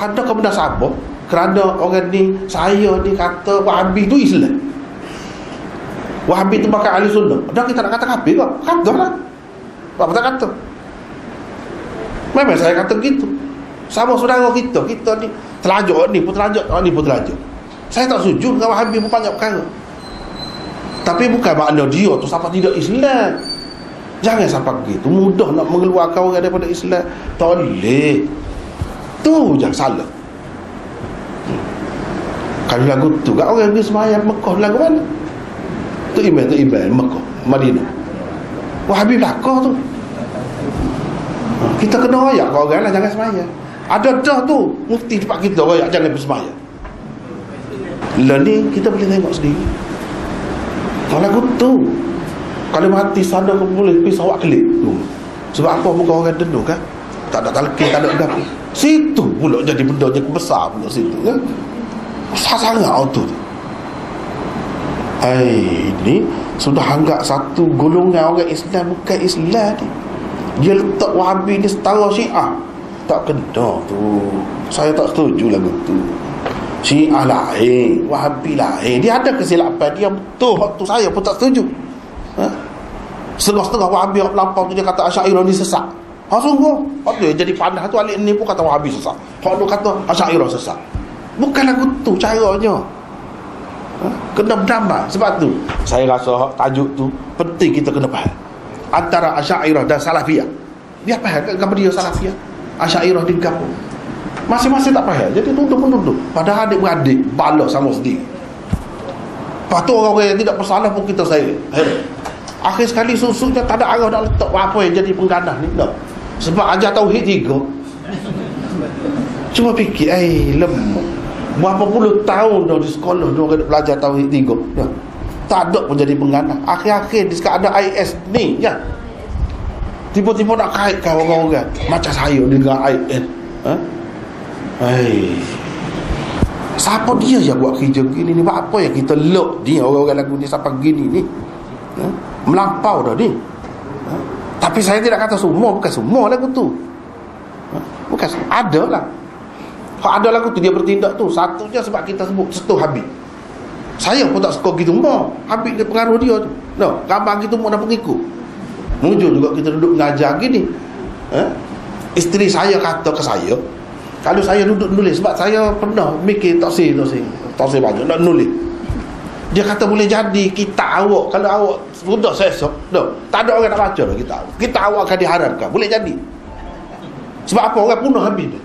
ada ke benda siapa? Kerana orang ni saya ni kata Wahabi tu Islam. Wahabi tu pakai ahli sunnah. Dah kita nak kata kafir ke kata lah. Apa tak kata? Memang saya kata gitu sama saudara kita. Kita ni terlanjur ni pun terlanjur oh, ni pun terlanjur saya tak setuju dengan Wahabi pun banyak perkara. Tapi bukan makna dia tu siapa tidak Islam. Jangan sampai begitu. Mudah nak mengeluarkan orang daripada Islam. Tak boleh tu yang salah. Kalau lagu tu kat orang pergi semayang Mekah lagu mana? Tu email tu email Mekah Madinah. Wahabi belakang tu. Kita kena royak kau orang lah jangan semayang. Ada dah tu mufti tempat kita royak jangan bersemayang lah ni kita boleh tengok sendiri. Kalau lagu tu kalau mati sana boleh pergi sawak kelip sebab apa muka orang dendu kan? Tak ada talqin tak ada apa situ pula jadi benda je besar pula situ kan besar sangat auto tu Hai, ini sudah anggap satu golongan orang Islam bukan Islam ni. Dia letak Wahabi ni setara Syiah. Tak kena tu. Saya tak setuju lagu tu. Syiah lain, Wahabi lain. Dia ada kesilapan dia betul waktu saya pun tak setuju. Ha? Setengah-setengah Wahabi yang tu dia kata Asyairah ni sesat. Ha sungguh. Dia jadi pandah tu alik ni pun kata Wahabi sesat. Kalau kata Asyairah sesat. Bukan lagu tu caranya ha? kena berdampak sebab tu. Saya rasa tajuk tu penting kita kena faham. Antara asyairah dan salafiyah. Dia faham kan apa dia salafiyah? Asyairah di gapo masing-masing tak faham. Jadi tuntut-tuntut padahal adik-beradik bala sama sendiri. Lepas tu orang-orang yang tidak bersalah pun kita saya. Akhir sekali susunya tak ada arah nak letak apa yang jadi penggadah ni. No. Sebab ajar tauhid tiga cuma fikir eh lemah Berapa puluh tahun dah di sekolah Dia orang belajar Tauhid tiga ya. Tak ada pun jadi penggana Akhir-akhir dia ada IS ni ya. Tiba-tiba nak kaitkan orang-orang Macam saya dengan IS ha? Hai. Siapa dia yang buat kerja gini ni Buat apa yang kita look dia Orang-orang lagu ni sampai gini ni ha? Melampau dah ni? Tapi saya tidak kata semua Bukan semua lagu tu? Bukan semua. Ada lah. Kalau ada lagu tu dia bertindak tu. Satunya sebab kita sebut Setuh Habib. Saya pun tak suka gitu Mau Habib dia pengaruh dia tu. No, Gambar gitu mau nak pengikut. Mujur juga kita duduk mengajar gini. Eh? Isteri saya kata ke saya Kalau saya duduk nulis Sebab saya pernah mikir toksir toksir Toksir banyak nak nulis. Dia kata boleh jadi kita awak. Kalau awak sudah sesok no, Tak ada orang nak baca dah kita Kita awak akan diharapkan. Boleh jadi. Sebab apa? Orang punuh habis dia.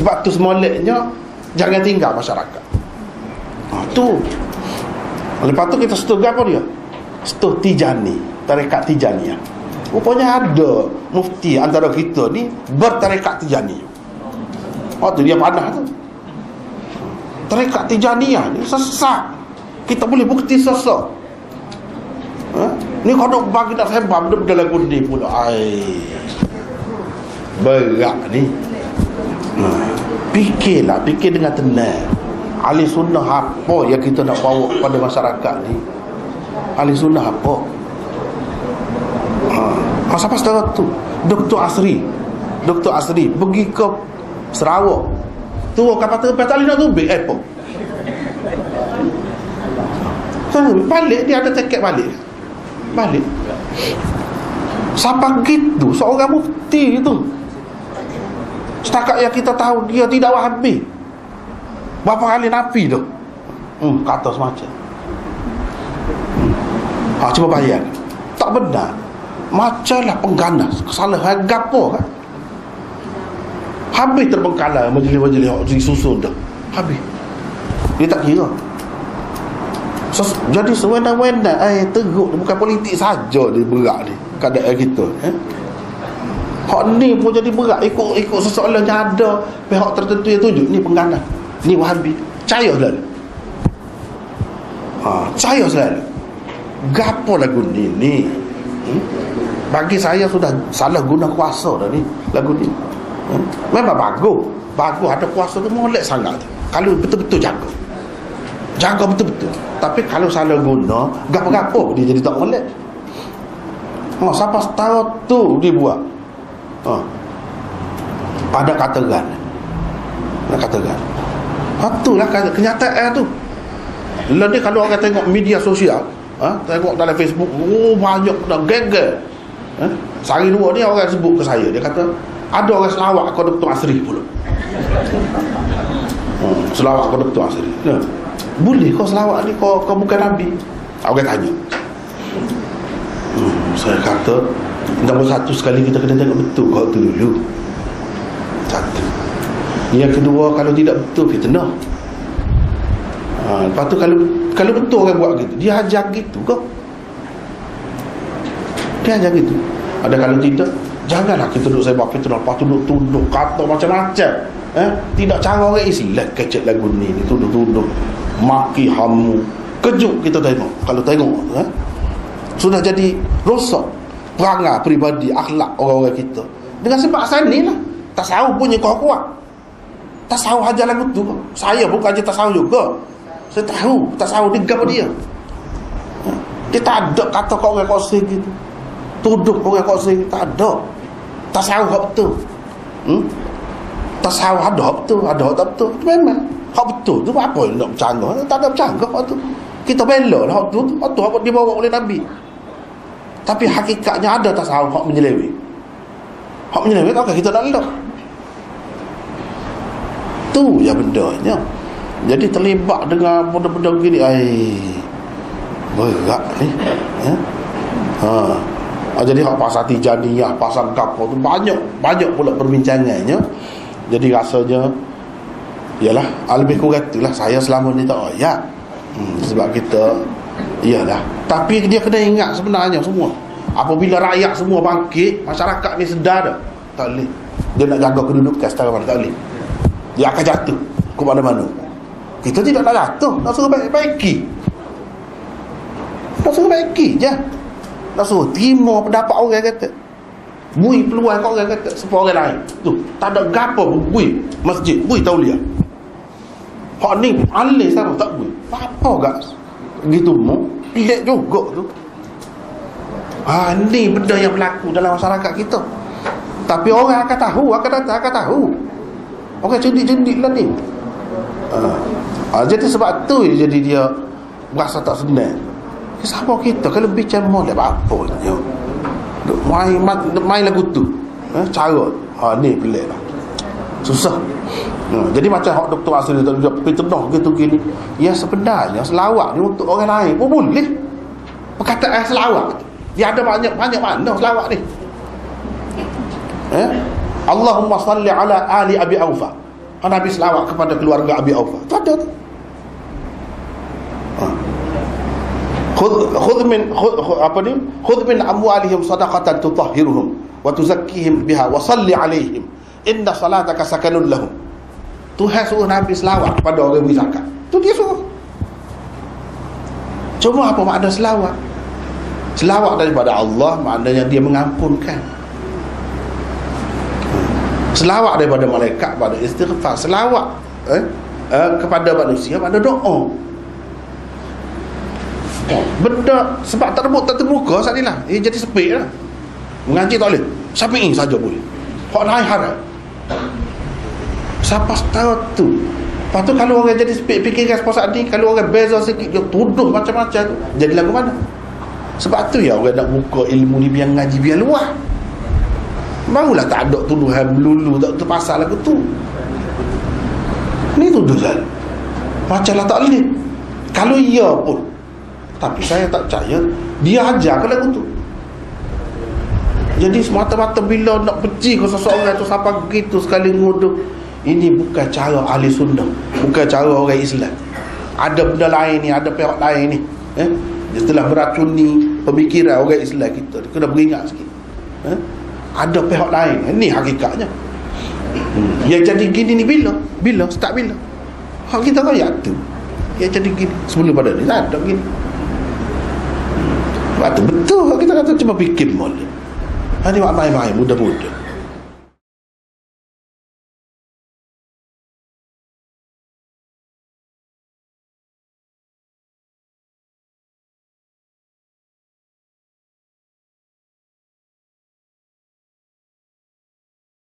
Sebab tu semoleknya Jangan tinggal masyarakat. Ha, Tu. Lepas tu kita setuh apa dia? Setuh Tijani. Tarekat Tijani Rupanya ada Mufti antara kita ni Bertarekat Tijani. Oh tu dia panah tu. Tarekat Tijani ni Sesat. Kita boleh bukti sesat. ha? Ni kau nak bagi nak sembah Benda-benda lagu ni pula Ay. Berat ni fikirlah fikir dengan tenang ahli sunnah apa yang kita nak bawa pada masyarakat ni ahli sunnah apa ha. masa pas tu Dr. Asri Dr. Asri pergi ke Sarawak tu kapal terbang tak nak tubik apa balik dia ada tiket balik balik siapa gitu seorang mufti itu Setakat yang kita tahu dia tidak wahabi. Berapa kali Nabi tu? Hmm, kata semacam. Hmm. Ha, cuba bayar. Tak benar. Macamlah pengganas. Kesalahan gapo kan? Habis terbengkalai majlis-majlis disusun dah. Habis. Dia tak kira. So, jadi sewenang-wenang eh teruk bukan politik saja dia berat ni keadaan kita eh Hak ni pun jadi berat ikut ikut sesoalan yang ada pihak tertentu yang tunjuk ni pengganas. Ni Wahabi. Percaya selalu. Ha, percaya selalu. Gapo lagu ni ni? Hmm? Bagi saya sudah salah guna kuasa dah ni lagu ni. Hmm? Memang bagus. Bagus ada kuasa tu molek sangat. Kalau betul-betul jaga. Jaga betul-betul. Tapi kalau salah guna, gapo-gapo dia jadi tak molek. Oh, siapa tahu tu dia buat ha. ada katakan ada katakan itulah kenyataan tu Lalu kalau orang tengok media sosial ha, tengok dalam Facebook oh banyak dah geng-geng ha? sehari dua ni orang sebut ke saya dia kata ada orang selawat ke Dr. Asri pula hmm, selawat ke Dr. Asri nah, boleh kau selawat ni kau, kau bukan Nabi. Orang tanya. Hmm, saya kata nombor satu sekali kita kena tengok betul kau tu dulu. Satu. Yang kedua kalau tidak betul fitnah. Ha, lepas tu kalau kalau betul orang buat gitu dia ajar gitu kau. Dia ajar gitu. Ada kalau tidak janganlah kita duduk saya buat fitnah. Lepas tu duduk tunduk kata macam-macam. Eh? tidak cara orang isi lah kecek lagu ni tunduk-tunduk maki hamu. Kejut kita tengok. Kalau tengok eh? sudah jadi rosak perangai peribadi akhlak orang-orang kita. Dengan sebab saya ni lah. Tasawuf punya kau kuat tasawuf ajar lagu tu. Saya pun kaji tasawuf juga. Saya tahu tasawuf dia gapa dia. Ha? dia tak ada kata kau orang kosong gitu tuduh orang kosong tak ada. Tasawuf betul. Hmm? tasawuf ada betul? Ada tak betul? Memang hak betul tu apa yang nak bercanggah tak ada bercanggah hak tu kita bela lah hak tu hak tu hak dibawa oleh Nabi tapi hakikatnya ada tasawuf hak menyeleweng hak menyeleweng tak kita nak elok tu ya bendanya jadi terlibat dengan benda-benda begini ai berat ni ya ha jadi hak pasal tijaniyah pasal kapal tu banyak banyak pula perbincangannya jadi rasanya ialah lebih kurang itulah. Saya selama ni tak ya hmm, sebab kita iyalah. Tapi dia kena ingat sebenarnya semua. Apabila rakyat semua bangkit masyarakat ni sedar dah. Tak boleh. Dia nak jaga kedudukan secara mana tak boleh. Dia akan jatuh ke mana-mana kita tidak nak jatuh. Nak suruh baik-baiki nak suruh baiki je. Nak suruh terima pendapat orang kata. Bui peluang kau orang kata. Sepuluh orang lain. Tu tak ada gapo bui. Masjid bui tauliah hak ni alih sama tak bui apa gak? Gitu mu pelik juga tu. Ha ni benda yang berlaku dalam masyarakat kita. Tapi orang akan tahu akan datang akan tahu. Orang cendik-cendik lah ni. Ha. ha. jadi sebab tu jadi dia berasa tak senang. Siapa kita kalau bicara boleh apa ya main main lagu tu. Eh, cara. Ha ni pelik lah. Susah hmm, jadi macam hak doktor asli tu dia fitnah gitu gini ya sebenarnya selawat ni untuk orang lain pun boleh. Perkataan selawat dia ada banyak banyak mana selawat ni. Eh? Allahumma salli ala ali Abi Aufa. Nabi selawat kepada keluarga Abi Aufa. Tu ada tu. Khudh khudh min khudh, apa ni? Khudh min amwalihim sadaqatan tutahhiruhum wa tuzakkihim biha wa salli alaihim inna salataka sakanun lahum Tuhan suruh Nabi selawat pada orang beri zakat. Tu dia suruh. Cuma apa makna selawat? Selawat daripada Allah maknanya dia mengampunkan. Selawat daripada malaikat pada istighfar. Selawat eh, eh, kepada manusia pada doa. Benda sebab rebut tak terbuka saat ni lah. Eh, jadi sepik lah. Mengaji tak boleh siapa ini saja boleh. Hak lain haram siapa tahu tu? Lepas tu kalau orang jadi fikirkan saat ni kalau orang beza sikit dia tuduh macam-macam tu. Jadi lagu mana? Sebab tu ya orang nak buka ilmu ni biar ngaji biar luar barulah tak ada tuduhan melulu tak terpasal lagu tu. Ni tuduhan. Macam lah tak boleh kalau iya pun. Tapi saya tak percaya dia ajar ke lagu tu. Jadi semata-mata bila nak benci ke seseorang tu sampai begitu sekali nguduh ini bukan cara ahli sunnah. Bukan cara orang Islam. Ada benda lain ni ada pihak lain ni. Eh? dia telah beracuni pemikiran orang Islam kita. Dia kena beringat sikit. Eh? ada pihak lain. Ini hakikatnya. Hmm. yang jadi gini ni bila? Bila? Start bila? Hak kita kaya tu. Yang jadi gini. Sebelum pada ni tak ada gini. Betul kita kata cuma fikir boleh. Ini makna yang baik muda-muda.